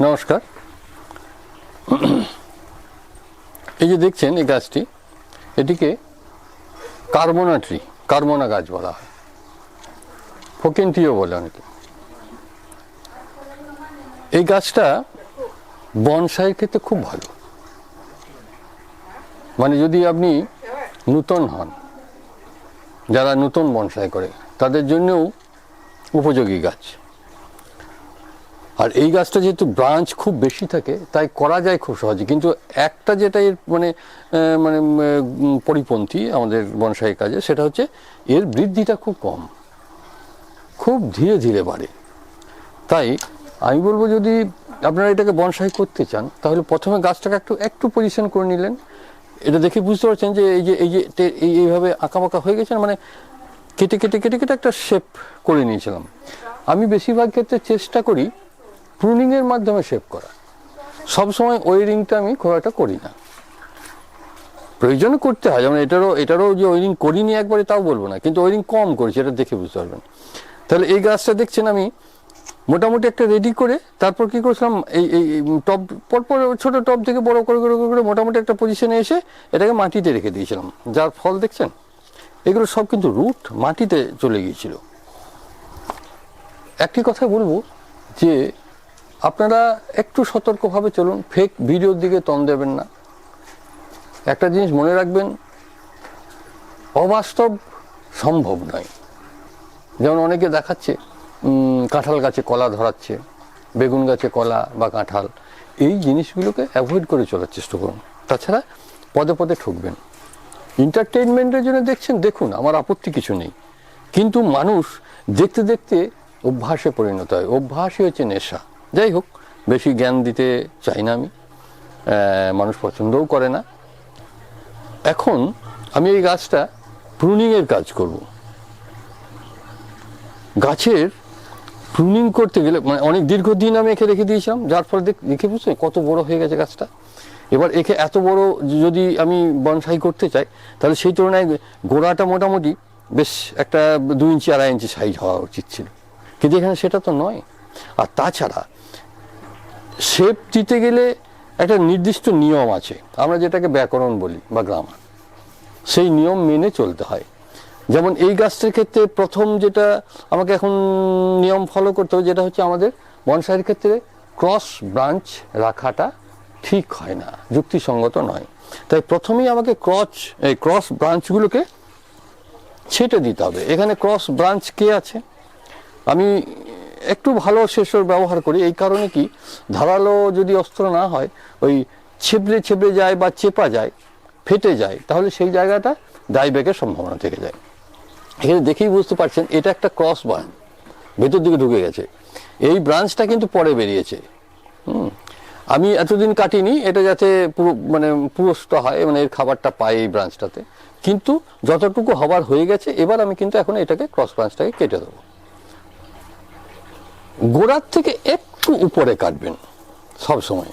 নমস্কার। এই যে দেখছেন এই গাছটি, এটিকে কার্মোনা ট্রি কার্মোনা গাছ বলা হয়। ফোকেন্টিও বলে অনেকে। এই গাছটা বনসাইয়ের ক্ষেত্রে খুব ভালো। মানে যদি আপনি নূতন হন, যারা নূতন বনসাই করে, তাদের জন্যও উপযোগী গাছ। আর এই গাছটা যেহেতু ব্রাঞ্চ খুব বেশি থাকে, তাই করা যায় খুব সহজে। কিন্তু একটা যেটা এর মানে মানে পরিপন্থী আমাদের বনসাই কাজে, সেটা হচ্ছে এর বৃদ্ধিটা খুব কম। খুব ধীরে ধীরে বাড়ে। তাই আমি বলব যদি আপনারা এটাকে বনসাই করতে চান, তাহলে প্রথমে গাছটাকে একটু একটু পজিশন করে নিলেন। এটা দেখে বুঝতে পারছেন যে এই যে এই যে এই, এইভাবে আঁকা বাঁকা হয়ে গেছে মানে কেটে কেটে কেটে কেটে একটা শেপ করে নিয়েছিলাম। আমি বেশিরভাগ ক্ষেত্রে চেষ্টা করি প্রুনিংয়ের মাধ্যমে শেপ করা। সবসময় ওয়ারিংটা আমি খুব একটা করি না। প্রয়োজন করতে হয়, যেমন এটারও এটারও যে ওয়ারিং করিনি একবারে তাও বলব না, কিন্তু ওয়ারিং কম করেছি এটা দেখে বুঝতে পারবেন। তাহলে এই গাছটা দেখছেন আমি, মোটামুটি একটা রেডি করে তারপর কি করেছিলাম, এই এই টপ পরপর ছোট টপ থেকে বড় করে করে করে করে মোটামুটি একটা পজিশনে এসে এটাকে মাটিতে রেখে দিয়েছিলাম। যার ফল দেখছেন, এগুলো সব কিন্তু রুট মাটিতে চলে গিয়েছিল। একটি কথা বলব যে আপনারা একটু সতর্কভাবে চলুন ফেক ভিডিওর দিকে তন দেবেন না। একটা জিনিস মনে রাখবেন, অবাস্তব সম্ভব নয়। যেমন অনেকে দেখাচ্ছে কাঁঠাল গাছে কলা ধরাচ্ছে, বেগুন গাছে কলা বা কাঁঠাল। এই জিনিসগুলোকে অ্যাভয়েড করে চলার চেষ্টা করুন। তাছাড়া পদে পদে ঠকবেন। এন্টারটেইনমেন্টের জন্য দেখছেন, দেখুন, আমার আপত্তি কিছু নেই। কিন্তু মানুষ দেখতে দেখতে অভ্যাসে পরিণত হয়। অভ্যাসই হচ্ছে নেশা। যাই হোক, বেশি জ্ঞান দিতে চাই না আমি। মানুষ পছন্দও করে না। এখন আমি এই গাছটা প্রুনিংয়ের কাজ করব। গাছের প্রুনিং করতে গেলে মানে অনেক দীর্ঘদিন আমি একে রেখে দিয়েছিলাম, যার ফলে দেখ- দেখে বুঝতে কত বড় হয়ে গেছে গাছটা। এবার একে এত বড় যদি আমি বনসাই করতে চাই, তাহলে সেই তুলনায় গোড়াটা মোটামুটি বেশ একটা দু ইঞ্চি, আড়াই ইঞ্চি সাইজ হওয়া উচিত ছিল। কিন্তু এখানে সেটা তো নয়। আর তাছাড়া শেপ দিতে গেলে একটা নির্দিষ্ট নিয়ম আছে। আমরা যেটাকে ব্যাকরণ বলি বা গ্রামার সেই নিয়ম মেনে চলতে হয়। যেমন এই গাছটার ক্ষেত্রে প্রথম যেটা আমাকে এখন নিয়ম ফলো করতে হবে যেটা হচ্ছে আমাদের বনসাইয়ের ক্ষেত্রে ক্রস ব্রাঞ্চ রাখাটা ঠিক হয় না, যুক্তিসঙ্গত নয়। তাই প্রথমেই আমাকে ক্রস এই ক্রস ব্রাঞ্চগুলোকে ছেটে দিতে হবে। এখানে ক্রস ব্রাঞ্চ কে আছে? আমি একটু ভালো শেষর ব্যবহার করি, এই কারণে কি? ধারালো যদি অস্ত্র না হয়, ওই ছেবড়ে ছেবড়ে যায় বা চেপা যায়, ফেটে যায়, তাহলে সেই জায়গাটা ডাইব্যাকের সম্ভাবনা থেকে যায়। এখানে দেখেই বুঝতে পারছেন, এটা একটা ক্রস ব্রাঞ্চ ভেতর দিকে ঢুকে গেছে। এই ব্রাঞ্চটা কিন্তু পরে বেরিয়েছে। হুম। আমি এতদিন কাটিনি, এটা যাতে পুরো মানে পুরস্ত হয় মানে এর খাবারটা পায় এই ব্রাঞ্চটাতে কিন্তু যতটুকু হবার হয়ে গেছে, এবার আমি কিন্তু এখন এটাকে ক্রস ব্রাঞ্চটাকে কেটে দেবো। গোড়ার থেকে একটু উপরে কাটবেন সব সময়।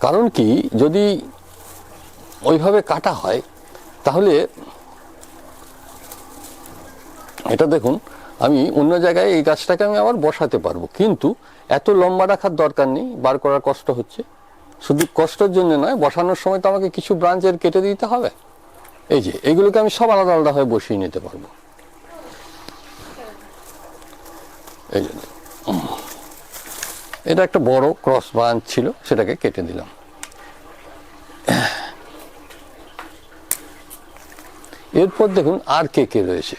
কারণ কি, যদি ওইভাবে কাটা হয়, তাহলে এটা দেখুন, আমি অন্য জায়গায় এই গাছটাকে আমি আবার বসাতে পারব। কিন্তু এত লম্বা রাখার দরকার নেই, বার করার কষ্ট হচ্ছে। শুধু কষ্টের জন্য নয়, বসানোর সময় তো আমাকে কিছু ব্রাঞ্চের কেটে দিতে হবে। এই যে, এগুলোকে আমি সব আলাদা আলাদা হয়ে বসিয়ে নিতে পারব। এই যে উম। এটা একটা বড় ক্রস ব্রাঞ্চ ছিল, সেটাকে কেটে দিলাম। এরপর দেখুন আর কে কে রয়েছে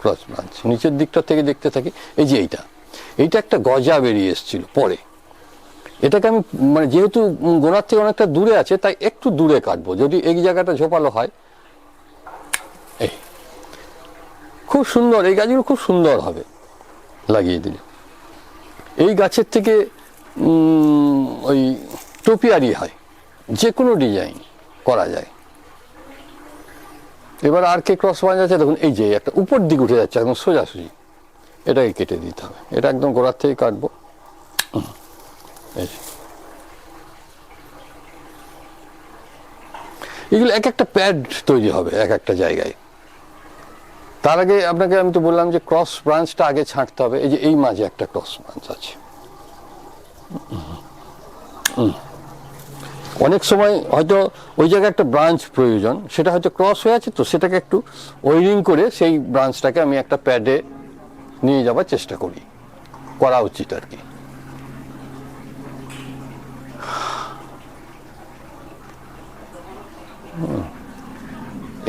ক্রস ব্রাঞ্চ নিচের দিকটা থেকে দেখতে থাকি, এই যে এইটা। এইটা একটা গজা বেরিয়ে এসেছিল পরে। এটাকে আমি মানে যেহেতু গোড়ার থেকে অনেকটা দূরে আছে, তাই একটু দূরে কাটবো। যদি এই জায়গাটা ঝোপালো হয়, এই। খুব সুন্দর, এই গাছগুলো খুব সুন্দর হবে। লাগিয়ে দিলে। এই গাছের থেকে ওই টোপিয়ারি হয়। যে কোনো ডিজাইন করা যায়। এবার আর কে ক্রস বান যাচ্ছে দেখুন, এই যে একটা উপর দিকে উঠে যাচ্ছে, একদম সোজাসুজি। এটাকে কেটে দিতে হবে। এটা একদম গোড়ার থেকে কাটবো। এগুলো এক একটা প্যাড তৈরি হবে এক একটা জায়গায়। তার আগে আপনাকে আমি তো বললাম যে ক্রস ব্রাঞ্চটা আগে ছাঁটতে হবে। এই যে এই মাঝে একটা ক্রস ব্রাঞ্চ আছে। অনেক সময় হয়তো ওই জায়গায় একটা ব্রাঞ্চ প্রয়োজন, সেটা হয়তো ক্রস হয়ে আছে তো সেটাকে একটু ওয়ারিং করে সেই ব্রাঞ্চটাকে আমি একটা প্যাডে নিয়ে যাওয়ার চেষ্টা করি করা উচিত আর কি।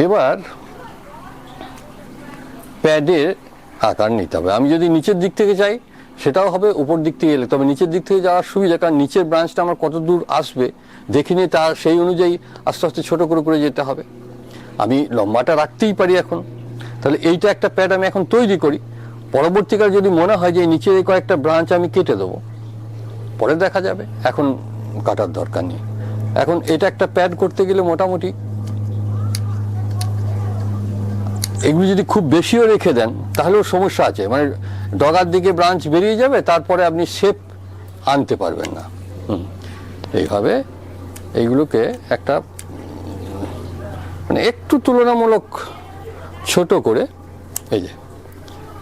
এবার প্যাডের আকার নিতে হবে আমি যদি নিচের দিক থেকে যাই সেটাও হবে উপর দিক থেকে এলে তবে নিচের দিক থেকে যাওয়ার সুবিধা, কারণ নিচের ব্রাঞ্চটা আমার কত দূর আসবে, দেখে নিয়ে তার সেই অনুযায়ী আস্তে আস্তে ছোট করে করে যেতে হবে। আমি লম্বাটা রাখতেই পারি এখন। তাহলে এইটা একটা প্যাড আমি এখন তৈরি করি। পরবর্তীকালে যদি মনে হয় যে নিচের এই কয়েকটা ব্রাঞ্চ আমি কেটে দেবো, পরে দেখা যাবে। এখন কাটার দরকার নেই। এখন এটা একটা প্যাড করতে গেলে মোটামুটি এগুলো যদি খুব বেশিও রেখে দেন, তাহলেও সমস্যা আছে। মানে ডগার দিকে ব্রাঞ্চ বেরিয়ে যাবে, তারপরে আপনি শেপ আনতে পারবেন না। এইভাবে এইগুলোকে একটা মানে একটু তুলনামূলক ছোট করে, এই যে,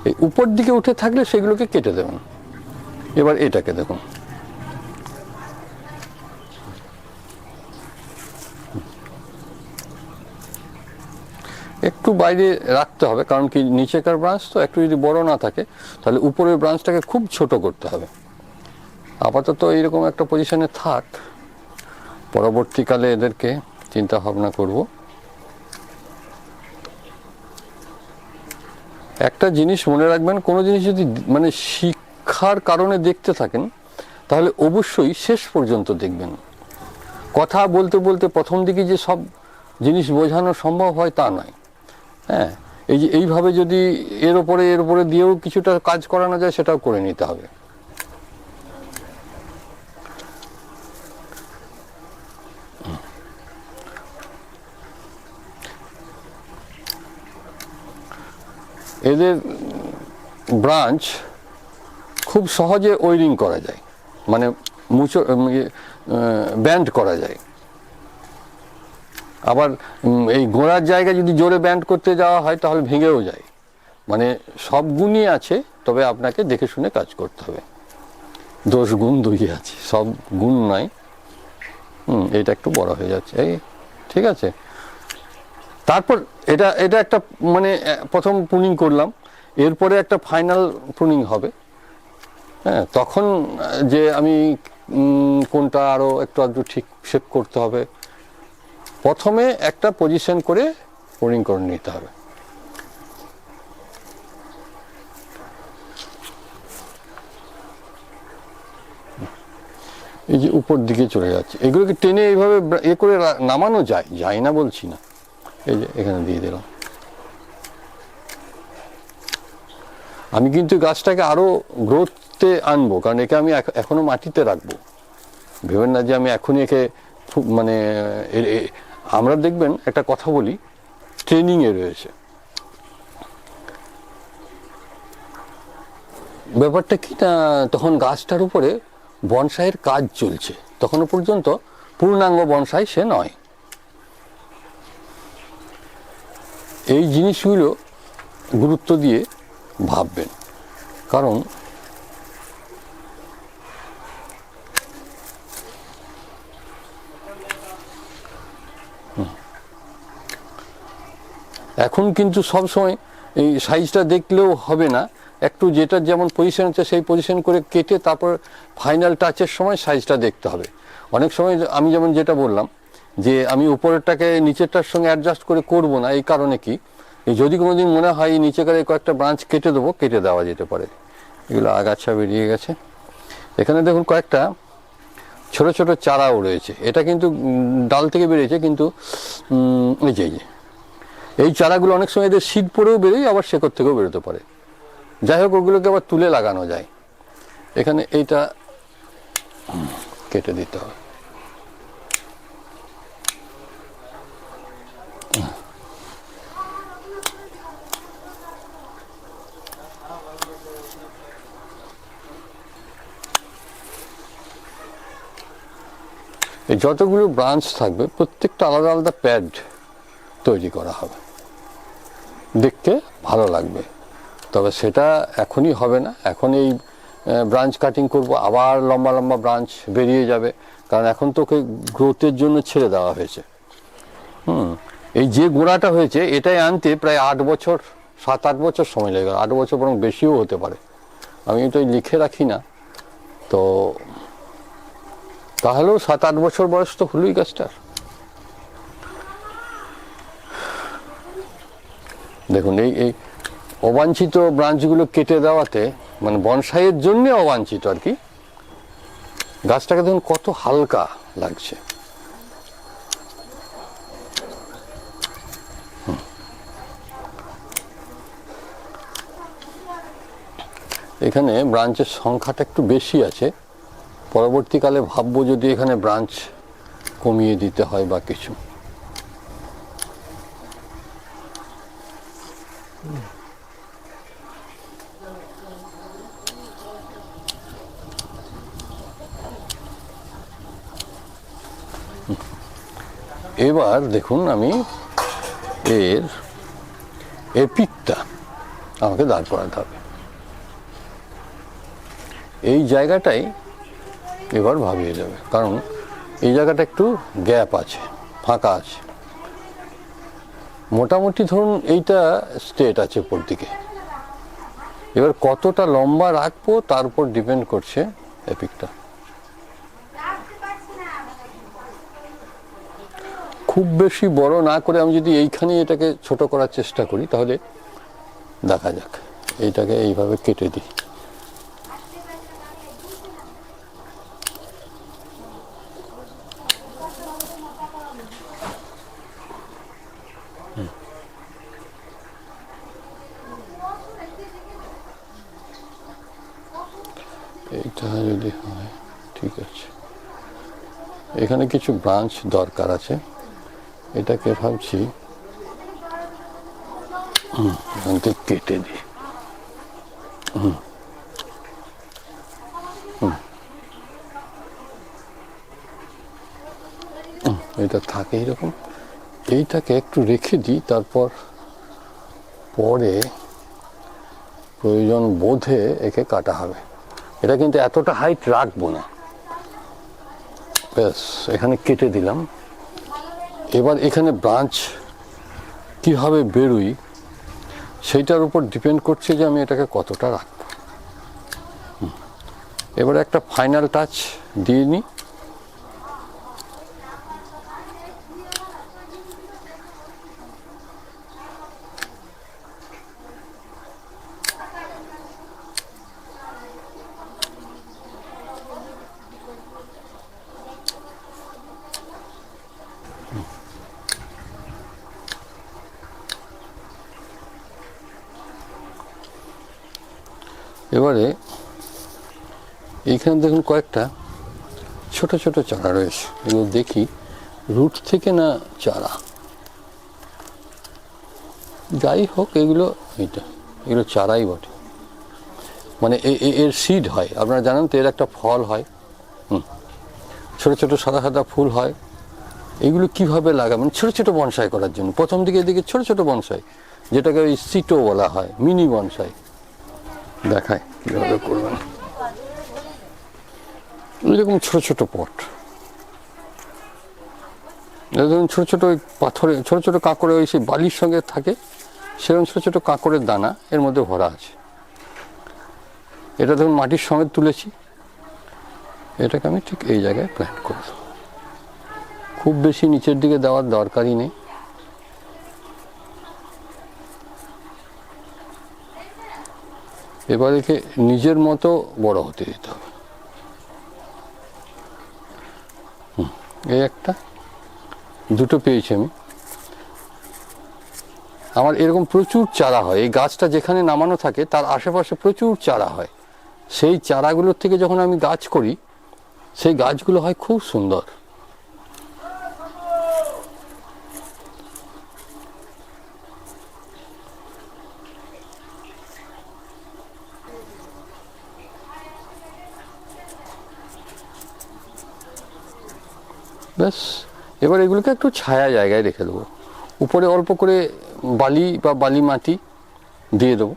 এই উপর দিকে উঠে থাকলে সেগুলোকে কেটে দেবেন। এবার এটাকে দেখুন। একটু বাইরে রাখতে হবে, কারণ কি নিচেকার ব্রাঞ্চ তো একটু যদি বড় না থাকে, তাহলে উপরের ব্রাঞ্চটাকে খুব ছোট করতে হবে। আপাতত এইরকম একটা পজিশনে থাক, পরবর্তীকালে এদেরকে চিন্তা ভাবনা করব। একটা জিনিস মনে রাখবেন, কোনো জিনিস যদি মানে শিক্ষার কারণে দেখতে থাকেন, তাহলে অবশ্যই শেষ পর্যন্ত দেখবেন। কথা বলতে বলতে প্রথম দিকে যে সব জিনিস বোঝানো সম্ভব হয় তা নয়। হ্যাঁ এই যে এইভাবে যদি এর ওপরে এর ওপরে দিয়েও কিছুটা কাজ করানো যায়, সেটাও করে নিতে হবে। এদের ব্রাঞ্চ খুব সহজে ওয়ারিং করা যায় মানে মুচো ব্যান্ড করা যায়। আবার এই গোড়ার জায়গায় যদি জোরে ব্যান্ড করতে যাওয়া হয়, তাহলে ভেঙেও যায়। মানে সব গুণই আছে, তবে আপনাকে দেখে শুনে কাজ করতে হবে। দোষ গুণ দুই আছে, সব গুণ নয়। হুম, এটা একটু বড় হয়ে যাচ্ছে। এই, ঠিক আছে। তারপর এটা এটা একটা মানে প্রথম প্রুনিং করলাম। এরপরে একটা ফাইনাল প্রুনিং হবে। হ্যাঁ তখন যে আমি কোনটা আরও একটু আধটু ঠিক শেপ করতে হবে। প্রথমে একটা পজিশন করে প্রুনিং করে নিতে হবে। এই যে উপর দিকে চলে যাচ্ছে। এগুলোকে টেনে এইভাবে এ করে নামানো যায় যায় না বলছি না। এই যে এখানে দিয়ে দিলাম। আমি কিন্তু গাছটাকে আরও গ্রোথে আনব, কারণ একে আমি এখ- এখনও মাটিতে রাখব। ভেবেন না যে আমি এখনই একে মানে আমরা দেখবেন একটা কথা বলি ট্রেনিং এ রয়েছে। ব্যাপারটা কি না, তখন গাছটার উপরে বনসাইয়ের কাজ চলছে। তখনও পর্যন্ত পূর্ণাঙ্গ বনসাই সে নয়। এই জিনিসগুলো গুরুত্ব দিয়ে ভাববেন। কারণ এখন কিন্তু সব সময় এই সাইজটা দেখলেও হবে না। একটু যেটা যেমন পজিশন আছে সেই পজিশন করে কেটে তারপর ফাইনাল টাচের সময় সাইজটা দেখতে হবে। অনেক সময় আমি যেমন যেটা বললাম যে আমি উপরেরটাকে নিচেরটার সঙ্গে অ্যাডজাস্ট করে করব না, এই কারণে কি? যদি কোনোদিন মনে হয় নিচেকার কয়েকটা ব্রাঞ্চ কেটে দেবো, কেটে দেওয়া যেতে পারে। এগুলো আগাছা বেরিয়ে গেছে। এখানে দেখুন কয়েকটা ছোট ছোট চারাও রয়েছে। এটা কিন্তু ডাল থেকে বেরিয়েছে, কিন্তু এই যে। এই চারাগুলো অনেক সময় এদের শীত পরেও বেরোয়, আবার শেকড় থেকেও বেরোতে পারে। যাই হোক, ওগুলোকে আবার তুলে লাগানো যায়। এখানে এইটা কেটে দিতে হবে। এই যতগুলো ব্রাঞ্চ থাকবে, প্রত্যেকটা আলাদা আলাদা প্যাড তৈরি করা হবে। দেখতে ভালো লাগবে। তবে সেটা এখনই হবে না। এখন এই ব্রাঞ্চ কাটিং করব, আবার লম্বা লম্বা ব্রাঞ্চ বেরিয়ে যাবে। কারণ এখন তোকে গ্রোথের জন্য ছেড়ে দেওয়া হয়েছে। হুম, এই যে গোড়াটা হয়েছে, এটাই আনতে প্রায় আট বছর, সাত আট বছর সময় লেগে আট বছর বরং বেশিও হতে পারে। আমি এটা লিখে রাখি না। তো, তাহলেও সাত আট বছর বয়স তো হলোই গাছটার। দেখুন, এই এই অবাঞ্ছিত ব্রাঞ্চগুলো কেটে দেওয়াতে মানে বনসাইয়ের জন্যে অবাঞ্ছিত আর কি। গাছটাকে দেখুন, কত হালকা লাগছে। এখানে ব্রাঞ্চের সংখ্যাটা একটু বেশি আছে। পরবর্তীকালে ভাববো যদি এখানে ব্রাঞ্চ কমিয়ে দিতে হয় বা কিছু। এবার দেখুন আমি এর এপিকটা আমাকে দাঁড় করাতে হবে। এই জায়গাটাই এবার ভাবিয়ে যাবে কারণ এই জায়গাটা একটু গ্যাপ আছে, ফাঁকা আছে। মোটামুটি ধরুন এইটা স্টেট আছে উপর দিকে। এবার কতটা লম্বা রাখব তার উপর ডিপেন্ড করছে এপিকটা। খুব বেশি বড় না করে আমি যদি এইখানে এটাকে ছোট করার চেষ্টা করি, তাহলে দেখা যাক। এইটাকে এইভাবে কেটে দিই। এইটা যদি হয়, ঠিক আছে। এখানে কিছু ব্রাঞ্চ দরকার আছে। এটাকে ভাবছি এখান থেকে কেটে দিই। হুম, এটা থাকে এরকম। এইটাকে একটু রেখে দিই তারপর পরে প্রয়োজন বোধে একে কাটা হবে। এটা কিন্তু এতটা হাইট রাখব না। ব্যাস এখানে কেটে দিলাম। এবার এখানে ব্রাঞ্চ কীভাবে বেরোই, সেইটার উপর ডিপেন্ড করছে যে আমি এটাকে কতটা রাখব। এবার একটা ফাইনাল টাচ দিয়ে নিই এবারে এইখানে দেখুন কয়েকটা ছোট ছোট চারা রয়েছে। এগুলো দেখি, রুট থেকে না চারা? যাই হোক, এগুলো এইটা, এগুলো চারাই বটে। মানে এর সিড হয়। আপনারা জানেন তো এর একটা ফল হয়। হুম। ছোট ছোট সাদা সাদা ফুল হয়। এগুলো কীভাবে লাগাবেন ছোট ছোট বনসাই করার জন্য। প্রথম দিকে এদিকে ছোট ছোট বনসাই, যেটাকে ওই সিটো বলা হয়, মিনি বনসাই। দেখায় কীভাবে করবেন। এরকম ছোট ছোট পট। ধরুন ছোট ছোট ওই পাথরে, ছোট ছোট কাঁকড়ে ওই সেই বালির সঙ্গে থাকে, সেরকম ছোট ছোট কাঁকড়ের দানা এর মধ্যে ভরা আছে। এটা ধরুন মাটির সঙ্গে তুলেছি। এটাকে আমি ঠিক এই জায়গায় প্ল্যান্ট করে খুব বেশি নিচের দিকে দেওয়ার দরকারই নেই। এবার একে নিজের মতো বড় হতে দিতে হবে। এই একটা। দুটো পেয়েছি আমি। আমার এরকম প্রচুর চারা হয়। এই গাছটা যেখানে নামানো থাকে, তার আশেপাশে প্রচুর চারা হয়। সেই চারাগুলোর থেকে যখন আমি গাছ করি, সেই গাছগুলো হয় খুব সুন্দর। ব্যাস, এবার এগুলোকে একটু ছায়া জায়গায় রেখে দেবো। উপরে অল্প করে বালি বা বালি মাটি দিয়ে দেবো।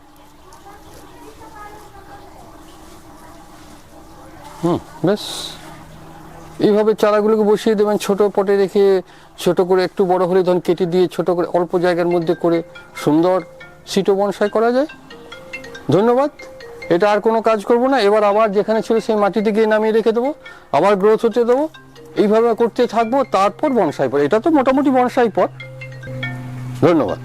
হুম, ব্যাস। এইভাবে চারাগুলোকে বসিয়ে দেবেন, ছোট পটে রেখে ছোট করে একটু বড় হলে ধরুন কেটে দিয়ে ছোট করে অল্প জায়গার মধ্যে করে সুন্দর সিটো বনসাই করা যায়। ধন্যবাদ। এটা আর কোনো কাজ করব না। এবার আবার যেখানে ছিল সেই মাটিতে গিয়ে নামিয়ে রেখে দেবো। আবার গ্রোথ হতে দেবো। এইভাবে করতে থাকব তারপর বনসাই পর এটা তো মোটামুটি বনসাই পর ধন্যবাদ।